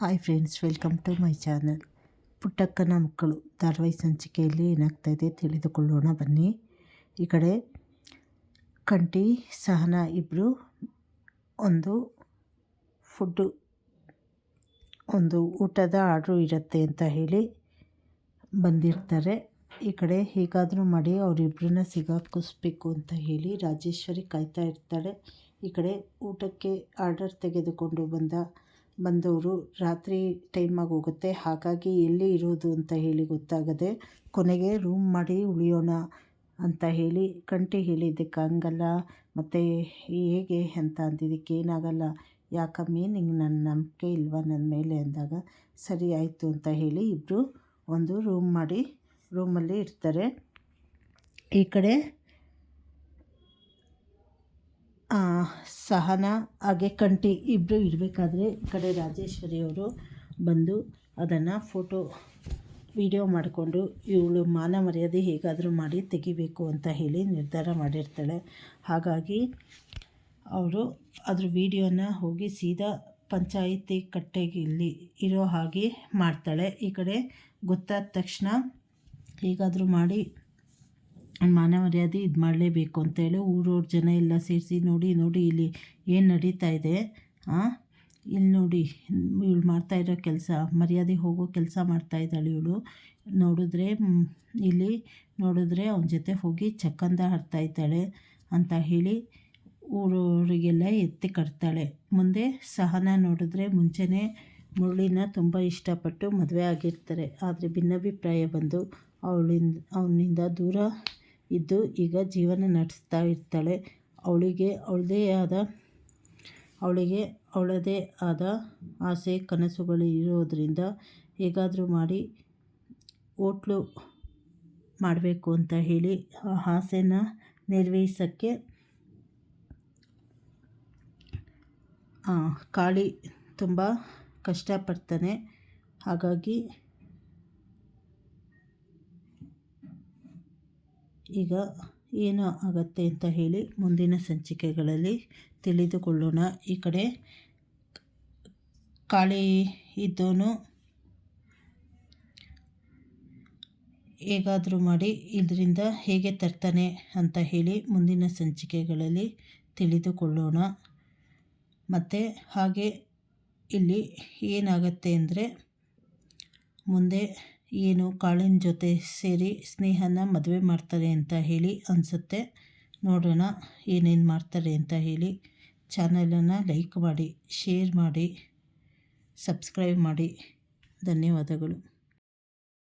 Hi friends welcome to my channel Puttakkana Makkalu, ಧಾರವಾಹಿ ಸಂಚಿಕೆಯಲ್ಲಿ ಏನಾಗ್ತಾಯಿದೆ ತಿಳಿದುಕೊಳ್ಳೋಣ, ಬನ್ನಿ. ಈ ಕಡೆ ಕಂಟಿ ಸಹನ ಇಬ್ಬರು ಒಂದು ಫುಡ್ಡು ಒಂದು ಊಟದ ಆರ್ಡ್ರು ಇರುತ್ತೆ ಅಂತ ಹೇಳಿ ಬಂದಿರ್ತಾರೆ. ಈ ಕಡೆ ಹೇಗಾದರೂ ಮಾಡಿ ಅವರಿಬ್ಬರನ್ನ ಸಿಗಾಕಿಸ್ಬೇಕು ಅಂತ ಹೇಳಿ ರಾಜೇಶ್ವರಿ ಕಾಯ್ತಾ ಇರ್ತಾಳೆ. ಈ ಕಡೆ ಊಟಕ್ಕೆ ಆರ್ಡರ್ ತೆಗೆದುಕೊಂಡು ಬಂದ ಬಂದವರು ರಾತ್ರಿ ಟೈಮಾಗಿ ಹೋಗುತ್ತೆ. ಹಾಗಾಗಿ ಎಲ್ಲಿ ಇರೋದು ಅಂತ ಹೇಳಿ ಗೊತ್ತಾಗದೆ ಕೊನೆಗೆ ರೂಮ್ ಮಾಡಿ ಉಳಿಯೋಣ ಅಂತ ಹೇಳಿ ಕಂಟಿ ಹೇಳಿದ್ದಕ್ಕೆ ಹಂಗಲ್ಲ. ಮತ್ತು ಹೇಗೆ ಅಂತ ಅಂದಿದ್ದಕ್ಕೆ ಏನಾಗಲ್ಲ. ಯಾಕಮ್ಮಿ ನಿಂಗೆ ನನ್ನ ನಂಬಿಕೆ ಇಲ್ವಾ ನನ್ನ ಮೇಲೆ ಅಂದಾಗ ಸರಿ ಆಯಿತು ಅಂತ ಹೇಳಿ ಇಬ್ಬರು ಒಂದು ರೂಮ್ ಮಾಡಿ ರೂಮಲ್ಲಿ ಇರ್ತಾರೆ. ಈ ಕಡೆ ಸಹನ, ಹಾಗೆ ಕಂಠಿ ಇಬ್ಬರು ಇರಬೇಕಾದ್ರೆ ಈ ಕಡೆ ರಾಜೇಶ್ವರಿ ಅವರು ಬಂದು ಅದನ್ನು ಫೋಟೋ, ವಿಡಿಯೋ ಮಾಡಿಕೊಂಡು ಇವಳು ಮಾನ ಮರ್ಯಾದೆ ಹೇಗಾದರೂ ಮಾಡಿ ತೆಗಿಬೇಕು ಅಂತ ಹೇಳಿ ನಿರ್ಧಾರ ಮಾಡಿರ್ತಾಳೆ. ಹಾಗಾಗಿ ಅವರು ಅದ್ರ ವಿಡಿಯೋನ ಹೋಗಿ ಸೀದಾ ಪಂಚಾಯಿತಿ ಕಟ್ಟೆಗಿಲ್ಲಿ ಇರೋ ಹಾಗೆ ಮಾಡ್ತಾಳೆ. ಈ ಕಡೆ ಗೊತ್ತಾದ ತಕ್ಷಣ ಹೇಗಾದರೂ ಮಾಡಿ ಮಾನ ಮರ್ಯಾದೆ ಇದು ಮಾಡಲೇಬೇಕು ಅಂತೇಳಿ ಊರವ್ರ ಜನ ಎಲ್ಲ ಸೇರಿಸಿ ನೋಡಿ ನೋಡಿ ಇಲ್ಲಿ ಏನು ನಡೀತಾ ಇದೆ ಹಾಂ ಇಲ್ಲಿ ನೋಡಿ, ಇವಳು ಮಾಡ್ತಾಯಿರೋ ಕೆಲಸ, ಮರ್ಯಾದೆ ಹೋಗೋ ಕೆಲಸ ಮಾಡ್ತಾ ಇದ್ದಾಳೆ ಇವಳು. ನೋಡಿದ್ರೆ ಇಲ್ಲಿ ನೋಡಿದ್ರೆ ಅವನ ಜೊತೆ ಹೋಗಿ ಚಕ್ಕಂದ ಇದ್ದಾಳೆ ಅಂತ ಹೇಳಿ ಊರವರಿಗೆಲ್ಲ ಎತ್ತಿ ಕಟ್ತಾಳೆ. ಮುಂದೆ ಸಹನ ನೋಡಿದ್ರೆ ಮುಂಚೆನೇ ಮುರಳಿನ ತುಂಬ ಇಷ್ಟಪಟ್ಟು ಮದುವೆ ಆಗಿರ್ತಾರೆ. ಆದರೆ ಭಿನ್ನಾಭಿಪ್ರಾಯ ಬಂದು ಅವಳಿಂದ, ಅವನಿಂದ ದೂರ ಇದ್ದು ಈಗ ಜೀವನ ನಡೆಸ್ತಾ ಇರ್ತಾಳೆ. ಅವಳಿಗೆ ಅವಳದೇ ಆದ, ಅವಳಿಗೆ ಅವಳದೇ ಆದ ಆಸೆ ಕನಸುಗಳು ಇರೋದರಿಂದ ಹೇಗಾದರೂ ಮಾಡಿ ಹೋಟ್ಲು ಮಾಡಬೇಕು ಅಂತ ಹೇಳಿ ಆ ಆಸೆನ ನಿರ್ವಹಿಸೋಕ್ಕೆ ಕಾಳಿ ತುಂಬ ಕಷ್ಟಪಡ್ತಾನೆ. ಹಾಗಾಗಿ ಈಗ ಏನು ಆಗತ್ತೆ ಅಂತ ಹೇಳಿ ಮುಂದಿನ ಸಂಚಿಕೆಗಳಲ್ಲಿ ತಿಳಿದುಕೊಳ್ಳೋಣ. ಈ ಕಡೆ ಕಾಳಿ ಇದ್ದೋನು ಹೇಗಾದರೂ ಮಾಡಿ ಇದರಿಂದ ಹೇಗೆ ತರ್ತಾನೆ ಅಂತ ಹೇಳಿ ಮುಂದಿನ ಸಂಚಿಕೆಗಳಲ್ಲಿ ತಿಳಿದುಕೊಳ್ಳೋಣ. ಮತ್ತು ಹಾಗೆ ಇಲ್ಲಿ ಏನಾಗತ್ತೆ ಅಂದರೆ ಮುಂದೆ ಏನು ಕಾಳಿನ ಜೊತೆ ಸೇರಿ ಸ್ನೇಹನ ಮದುವೆ ಮಾಡ್ತಾರೆ ಅಂತ ಹೇಳಿ ಅನಿಸುತ್ತೆ. ನೋಡೋಣ ಏನೇನು ಮಾಡ್ತಾರೆ ಅಂತ ಹೇಳಿ. ಚಾನಲನ್ನು ಲೈಕ್ ಮಾಡಿ, ಶೇರ್ ಮಾಡಿ, ಸಬ್ಸ್ಕ್ರೈಬ್ ಮಾಡಿ. ಧನ್ಯವಾದಗಳು.